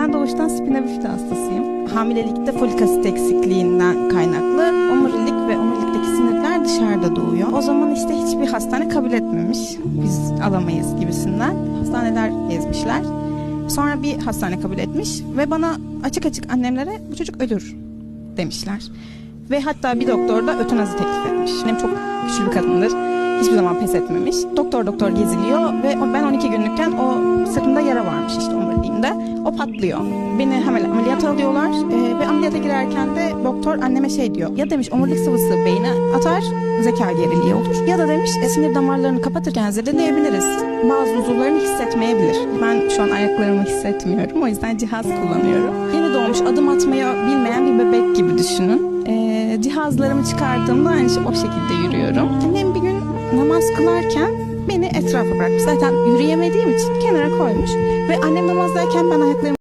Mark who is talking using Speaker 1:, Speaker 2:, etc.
Speaker 1: Ben doğuştan spina bifida hastasıyım. Hamilelikte folik asit eksikliğinden kaynaklı omurilik ve omurilikteki sinirler dışarıda doğuyor. O zaman işte hiçbir hastane kabul etmemiş. Biz alamayız gibisinden. Hastaneler gezmişler. Sonra bir hastane kabul etmiş ve bana açık açık annemlere bu çocuk ölür demişler. Ve hatta bir doktor da ötenazi teklif etmiş. Annem çok güçlü bir kadındır. Hiçbir zaman pes etmemiş. Doktor doktor geziliyor ve ben 12 günlükken o yara varmış işte omuriliğimde. O patlıyor. Beni hemen ameliyat alıyorlar Ee, ve ameliyata girerken de doktor anneme şey diyor. Ya demiş omurilik sıvısı beyne atar, zeka geriliği olur. Ya da demiş e, sinir damarlarını kapatırken zedeleyebiliriz. Bazı uzuvlarını hissetmeyebilir. Ben şu an ayaklarımı hissetmiyorum. O yüzden cihaz kullanıyorum. Yeni doğmuş adım atmayı bilmeyen bir bebek gibi düşünün. Ee, cihazlarımı çıkardığımda aynı şey o şekilde yürüyorum. Annem bir gün namaz kılarken beni etrafa bırakmış. Zaten yürüyemediğim için kenara koymuş. Ve annem namazdayken ben ayaklarımı